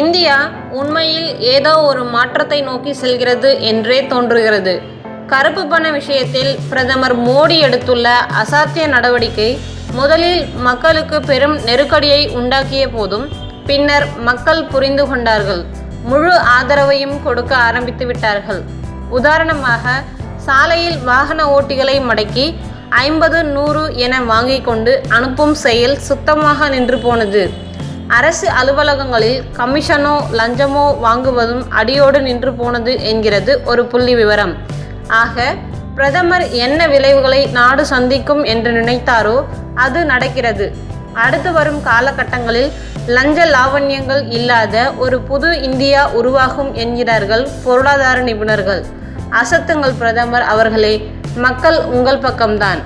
India உண்மையில் ஏதோ ஒரு மாற்றத்தை நோக்கி செல்கிறது என்றே தோன்றுகிறது. கருப்பு பண விஷயத்தில் பிரதமர் மோடி எடுத்துள்ள அசாத்திய நடவடிக்கை முதலில் மக்களுக்கு பெரும் நெருக்கடியை உண்டாக்கிய போதும் பின்னர் மக்கள் புரிந்து கொண்டார்கள். முழு ஆதரவையும் கொடுக்க ஆரம்பித்து விட்டார்கள். உதாரணமாக சாலையில் வாகன ஓட்டிகளை மடக்கி ஐம்பது நூறு என வாங்கிக் கொண்டு அனுப்பும் செயல் சுத்தமாக நின்று போனது. அரசு அலுவலகங்களில் கமிஷனோ லஞ்சமோ வாங்குவதும் அடியோடு நின்று போனது என்கிறது ஒரு புள்ளி விவரம். ஆக பிரதமர் என்ன விளைவுகளை நாடு சந்திக்கும் என்று நினைத்தாரோ அது நடக்கிறது. அடுத்து வரும் காலகட்டங்களில் லஞ்ச லாவண்யங்கள் இல்லாத ஒரு புது இந்தியா உருவாகும் என்கிறார்கள் பொருளாதார நிபுணர்கள். அசத்துங்கள் பிரதமர் அவர்களே மக்கள் உங்கள் பக்கம்தான்.